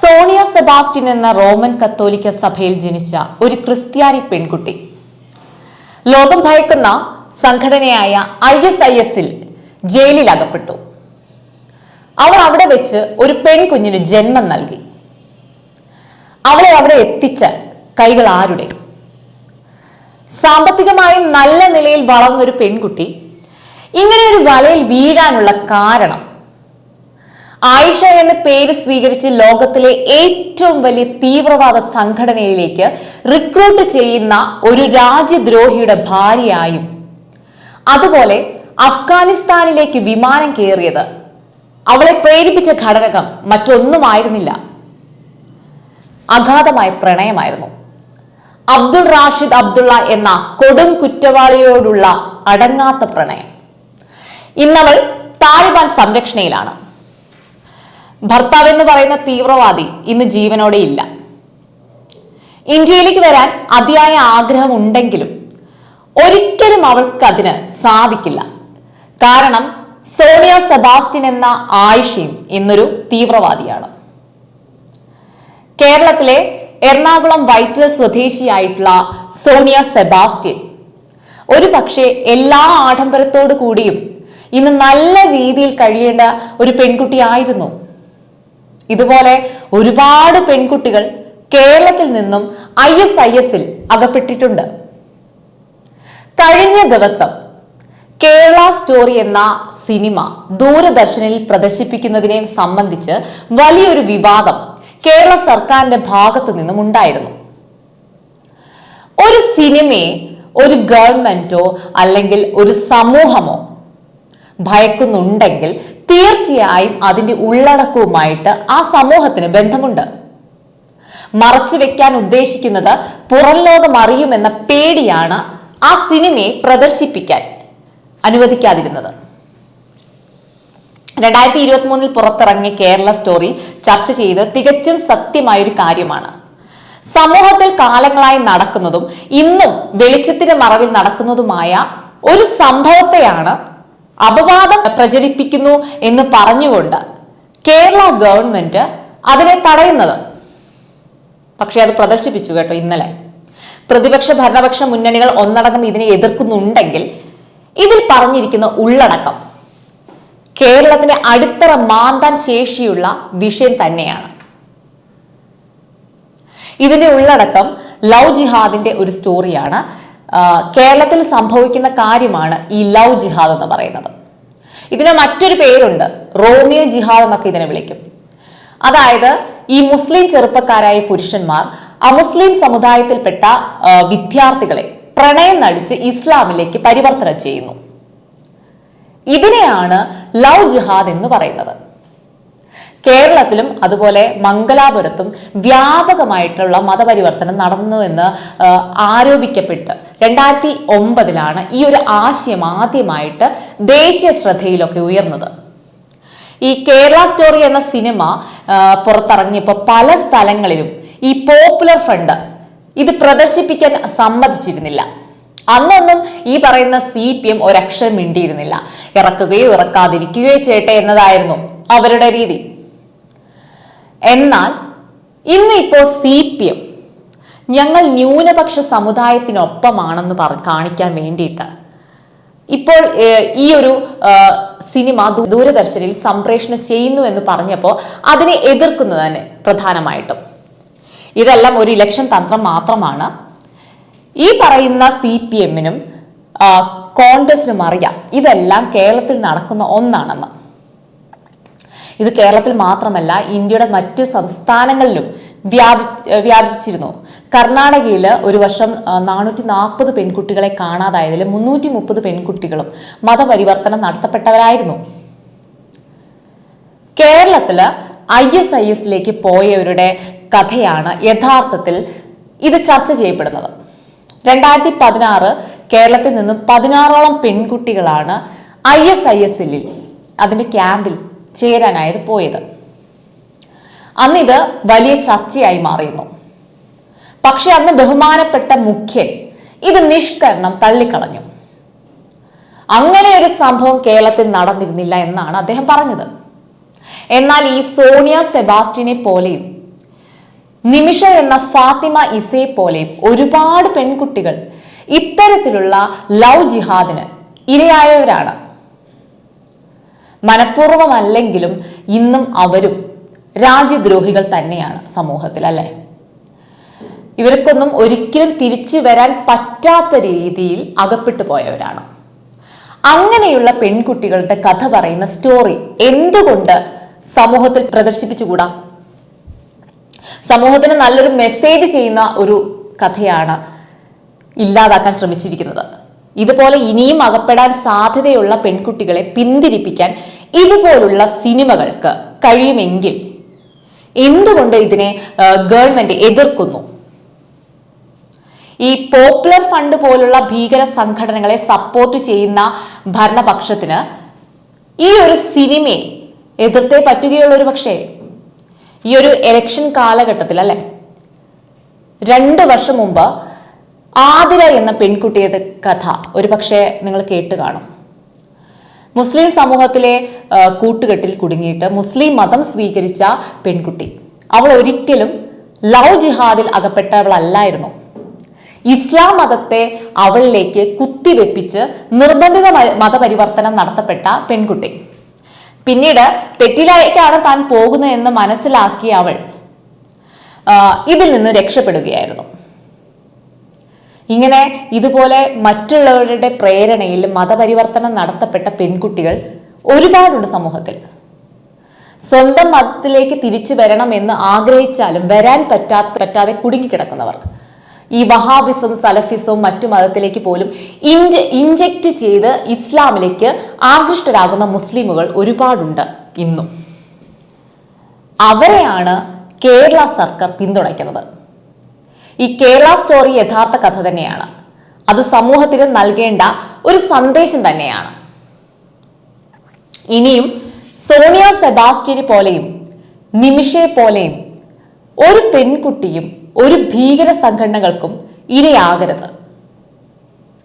Sonia Sebastian എന്ന Roman കത്തോലിക്ക സഭയിൽ ജനിച്ച ഒരു ക്രിസ്ത്യാനി പെൺകുട്ടി. ലോകം ഭയക്കുന്ന സംഘടനയായ ഐ എസ് ഐ എസിൽ ജയിലിൽ അകപ്പെട്ടു അവൾ അവിടെ വെച്ച് ഒരു പെൺകുഞ്ഞിന് ജന്മം നൽകി. അവളെ അവിടെ എത്തിച്ച കൈകൾ ആരുടെ? സാമ്പത്തികമായും നല്ല നിലയിൽ വളർന്നൊരു പെൺകുട്ടി ഇങ്ങനെ ഒരു വലയിൽ വീഴാനുള്ള കാരണം ആയിഷ എന്ന പേര് സ്വീകരിച്ച് ലോകത്തിലെ ഏറ്റവും വലിയ തീവ്രവാദ സംഘടനയിലേക്ക് റിക്രൂട്ട് ചെയ്യുന്ന ഒരു രാജ്യദ്രോഹിയുടെ ഭാര്യയായും അതുപോലെ അഫ്ഗാനിസ്ഥാനിലേക്ക് വിമാനം കയറിയത് അവളെ പ്രേരിപ്പിച്ച ഘടകം മറ്റൊന്നുമായിരുന്നില്ല. അഗാധമായ പ്രണയമായിരുന്നു. അബ്ദുൾ റാഷിദ് അബ്ദുള്ള എന്ന കൊടും കുറ്റവാളിയോടുള്ള അടങ്ങാത്ത പ്രണയം. ഇന്നവൾ താലിബാൻ സംരക്ഷണയിലാണ്. ഭർത്താവ് എന്ന് പറയുന്ന തീവ്രവാദി ഇന്ന് ജീവനോടെ ഇല്ല. ഇന്ത്യയിലേക്ക് വരാൻ അതിയായ ആഗ്രഹം ഉണ്ടെങ്കിലും ഒരിക്കലും അവൾക്ക് അതിന് സാധിക്കില്ല. കാരണം സോണിയ സെബാസ്റ്റ്യൻ എന്ന ആയിഷയും ഇന്നൊരു തീവ്രവാദിയാണ്. കേരളത്തിലെ എറണാകുളം വൈറ്റിൽ സ്വദേശിയായിട്ടുള്ള സോണിയ സെബാസ്റ്റ്യൻ ഒരു പക്ഷേ എല്ലാ ആഡംബരത്തോടു കൂടിയും ഇന്ന് നല്ല രീതിയിൽ കഴിയേണ്ട ഒരു പെൺകുട്ടിയായിരുന്നു. ഇതുപോലെ ഒരുപാട് പെൺകുട്ടികൾ കേരളത്തിൽ നിന്നും ഐ എസ് ഐ എസിൽ അകപ്പെട്ടിട്ടുണ്ട്. കഴിഞ്ഞ ദിവസം കേരള സ്റ്റോറി എന്ന സിനിമ ദൂരദർശനിൽ പ്രദർശിപ്പിക്കുന്നതിനെ സംബന്ധിച്ച് വലിയൊരു വിവാദം കേരള സർക്കാരിന്റെ ഭാഗത്തു നിന്നും ഉണ്ടായിരുന്നു. ഒരു സിനിമയെ ഒരു ഗവൺമെന്റോ അല്ലെങ്കിൽ ഒരു സമൂഹമോ ഭയക്കുന്നുണ്ടെങ്കിൽ തീർച്ചയായും അതിന്റെ ഉള്ളടക്കവുമായിട്ട് ആ സമൂഹത്തിന് ബന്ധമുണ്ട്. മറച്ചു വെക്കാൻ ഉദ്ദേശിക്കുന്നത് പുറം ലോകം അറിയുമെന്ന പേടിയാണ് ആ സിനിമയെ പ്രദർശിപ്പിക്കാൻ അനുവദിക്കാതിരുന്നത്. രണ്ടായിരത്തി ഇരുപത്തി മൂന്നിൽ പുറത്തിറങ്ങിയ കേരള സ്റ്റോറി ചർച്ച ചെയ്ത് തികച്ചും സത്യമായ ഒരു കാര്യമാണ്. സമൂഹത്തിൽ കാലങ്ങളായി നടക്കുന്നതും ഇന്നും വെളിച്ചത്തിന്റെ മറവിൽ നടക്കുന്നതുമായ ഒരു സംഭവത്തെയാണ് അപവാദം പ്രചരിപ്പിക്കുന്നു എന്ന് പറഞ്ഞുകൊണ്ട് കേരള ഗവൺമെന്റ് അതിനെ തടയുന്നത്. പക്ഷെ അത് പ്രദർശിപ്പിച്ചു കേട്ടോ ഇന്നലെ. പ്രതിപക്ഷ ഭരണപക്ഷ മുന്നണികൾ ഒന്നടങ്കം ഇതിനെ എതിർക്കുന്നുണ്ടെങ്കിൽ ഇതിൽ പറഞ്ഞിരിക്കുന്ന ഉള്ളടക്കം കേരളത്തിന്റെ അടിത്തറ മാന്താൻ ശേഷിയുള്ള വിഷയം തന്നെയാണ്. ഇതിന്റെ ഉള്ളടക്കം ലവ് ജിഹാദിന്റെ ഒരു സ്റ്റോറിയാണ് കേരളത്തിൽ സംഭവിക്കുന്ന കാര്യമാണ് ഈ ലവ് ജിഹാദ് എന്ന് പറയുന്നത്. ഇതിന് മറ്റൊരു പേരുണ്ട് റോമിയോ ജിഹാദ് എന്നൊക്കെ ഇതിനെ വിളിക്കും. അതായത് ഈ മുസ്ലിം ചെറുപ്പക്കാരായ പുരുഷന്മാർ അമുസ്ലിം സമുദായത്തിൽപ്പെട്ട വിദ്യാർത്ഥികളെ പ്രണയം നടിച്ച് ഇസ്ലാമിലേക്ക് പരിവർത്തനം ചെയ്യുന്നു. ഇതിനെയാണ് ലവ് ജിഹാദ് എന്ന് പറയുന്നത്. കേരളത്തിലും അതുപോലെ മംഗലാപുരത്തും വ്യാപകമായിട്ടുള്ള മതപരിവർത്തനം നടന്നു എന്ന് ആരോപിക്കപ്പെട്ട് രണ്ടായിരത്തി ഒമ്പതിലാണ് ഈ ഒരു ആശയം ആദ്യമായിട്ട് ദേശീയ ശ്രദ്ധയിലൊക്കെ ഉയർന്നത്. ഈ കേരള സ്റ്റോറി എന്ന സിനിമ പുറത്തിറങ്ങിയപ്പോൾ പല സ്ഥലങ്ങളിലും ഈ പോപ്പുലർ ഫണ്ട് ഇത് പ്രദർശിപ്പിക്കാൻ സമ്മതിച്ചിരുന്നില്ല. അന്നൊന്നും ഈ പറയുന്ന സി പി എം ഒരക്ഷരം മിണ്ടിയിരുന്നില്ല. ഇറക്കുകയോ ഇറക്കാതിരിക്കുകയോ ചെയ്യട്ടെ എന്നതായിരുന്നു അവരുടെ രീതി. എന്നാൽ ഇന്ന് ഇപ്പോൾ സി പി എം ഞങ്ങൾ ന്യൂനപക്ഷ സമുദായത്തിനൊപ്പമാണെന്ന് പറ കാണിക്കാൻ വേണ്ടിയിട്ട്. ഇപ്പോൾ ഈ ഒരു സിനിമ ദൂരദർശനിൽ സംപ്രേഷണം ചെയ്യുന്നു എന്ന് പറഞ്ഞപ്പോൾ അതിനെ എതിർക്കുന്നത് തന്നെ പ്രധാനമായിട്ടും. ഇതെല്ലാം ഒരു ഇലക്ഷൻ തന്ത്രം മാത്രമാണ്. ഈ പറയുന്ന സി പി എമ്മിനും കോൺഗ്രസിനും അറിയാം ഇതെല്ലാം കേരളത്തിൽ നടക്കുന്ന ഒന്നാണെന്ന്. ഇത് കേരളത്തിൽ മാത്രമല്ല ഇന്ത്യയുടെ മറ്റ് സംസ്ഥാനങ്ങളിലും വ്യാപി വ്യാപിച്ചിരുന്നു കർണാടകയിൽ ഒരു വർഷം നാനൂറ്റി നാൽപ്പത് പെൺകുട്ടികളെ കാണാതായതിൽ മുന്നൂറ്റി മുപ്പത് പെൺകുട്ടികളും മതപരിവർത്തനം നടത്തപ്പെട്ടവരായിരുന്നു. കേരളത്തിൽ ഐ എസ് ഐ എസിലേക്ക് പോയവരുടെ കഥയാണ് യഥാർത്ഥത്തിൽ ഇത് ചർച്ച ചെയ്യപ്പെടുന്നത്. രണ്ടായിരത്തി പതിനാറ് കേരളത്തിൽ നിന്നും പതിനാറോളം പെൺകുട്ടികളാണ് ഐ എസ് ഐ എസ് എല്ലിൽ അതിന്റെ ക്യാമ്പിൽ ചേരാനായത് പോയത്. അന്നിത് വലിയ ചർച്ചയായി മാറിയിരുന്നു. പക്ഷെ അന്ന് ബഹുമാനപ്പെട്ട മുഖ്യൻ ഇത് നിഷ്കരണം തള്ളിക്കളഞ്ഞു. അങ്ങനെ ഒരു സംഭവം കേരളത്തിൽ നടന്നിരുന്നില്ല എന്നാണ് അദ്ദേഹം പറഞ്ഞത്. എന്നാൽ ഈ സോണിയ സെബാസ്റ്റിനെ പോലെയും നിമിഷ എന്ന ഫാത്തിമ ഇസയെ പോലെയും ഒരുപാട് പെൺകുട്ടികൾ ഇത്തരത്തിലുള്ള ലവ് ജിഹാദിന് ഇരയായവരാണ്. മനഃപൂർവമല്ലെങ്കിലും ഇന്നും അവരും രാജ്യദ്രോഹികൾ തന്നെയാണ് സമൂഹത്തിൽ അല്ലേ? ഇവർക്കൊന്നും ഒരിക്കലും തിരിച്ചു വരാൻ പറ്റാത്ത രീതിയിൽ അകപ്പെട്ടു പോയവരാണ്. അങ്ങനെയുള്ള പെൺകുട്ടികളുടെ കഥ പറയുന്ന സ്റ്റോറി എന്തുകൊണ്ട് സമൂഹത്തിൽ പ്രദർശിപ്പിച്ചുകൂടാ? സമൂഹത്തിന് നല്ലൊരു മെസ്സേജ് ചെയ്യുന്ന ഒരു കഥയാണ് ഇല്ലാതാക്കാൻ ശ്രമിച്ചിരിക്കുന്നത്. ഇതുപോലെ ഇനിയും അകപ്പെടാൻ സാധ്യതയുള്ള പെൺകുട്ടികളെ പിന്തിരിപ്പിക്കാൻ ഇതുപോലുള്ള സിനിമകൾക്ക് കഴിയുമെങ്കിൽ എന്തുകൊണ്ട് ഇതിനെ ഗവൺമെന്റ് എതിർക്കുന്നു? ഈ പോപ്പുലർ ഫണ്ട് പോലുള്ള ഭീകര സംഘടനകളെ സപ്പോർട്ട് ചെയ്യുന്ന ഭരണപക്ഷത്തിന് ഈ ഒരു സിനിമയെ എതിർത്തേ പറ്റുകയുള്ളൂ ഒരു പക്ഷേ. ഈ ഒരു എലക്ഷൻ കാലഘട്ടത്തിൽ അല്ലെ? രണ്ട് വർഷം മുമ്പ് ആതിര എന്ന പെൺകുട്ടിയുടെ കഥ ഒരു പക്ഷേ നിങ്ങൾ കേട്ട് കാണും. മുസ്ലിം സമൂഹത്തിലെ കൂട്ടുകെട്ടിൽ കുടുങ്ങിയിട്ട് മുസ്ലിം മതം സ്വീകരിച്ച പെൺകുട്ടി. അവൾ ഒരിക്കലും ലവ് ജിഹാദിൽ അകപ്പെട്ടവളല്ലായിരുന്നു. ഇസ്ലാം മതത്തെ അവളിലേക്ക് കുത്തിവെപ്പിച്ച് നിർബന്ധിത മതപരിവർത്തനം നടത്തപ്പെട്ട പെൺകുട്ടി. പിന്നീട് തെറ്റിലേക്കാണ് താൻ പോകുന്നതെന്ന് മനസ്സിലാക്കിയ അവൾ ഇതിൽ നിന്ന് രക്ഷപ്പെടുകയായിരുന്നു. ഇങ്ങനെ ഇതുപോലെ മറ്റുള്ളവരുടെ പ്രേരണയിൽ മതപരിവർത്തനം നടത്തപ്പെട്ട പെൺകുട്ടികൾ ഒരുപാടുണ്ട് സമൂഹത്തിൽ. സ്വന്തം മതത്തിലേക്ക് തിരിച്ചു വരണം എന്ന് ആഗ്രഹിച്ചാലും വരാൻ പറ്റാ പറ്റാതെ കുടുങ്ങിക്കിടക്കുന്നവർ. ഈ വഹാബിസും സലഫിസും മറ്റു മതത്തിലേക്ക് പോലും ഇൻജ ഇൻജക്റ്റ് ചെയ്ത് ഇസ്ലാമിലേക്ക് ആകൃഷ്ടരാകുന്ന മുസ്ലിമുകൾ ഒരുപാടുണ്ട് ഇന്നും. അവരെയാണ് കേരള സർക്കാർ പിന്തുണയ്ക്കുന്നത്. ഈ കേരള സ്റ്റോറി യഥാർത്ഥ കഥ തന്നെയാണ്. അത് സമൂഹത്തിന് നൽകേണ്ട ഒരു സന്ദേശം തന്നെയാണ്. ഇനിയും സോണിയ സെബാസ്റ്റ്യനെ പോലെയും നിമിഷയെ പോലെയും ഒരു പെൺകുട്ടിയും ഒരു ഭീകര സംഘടനകൾക്കും ഇരയാകരുത്.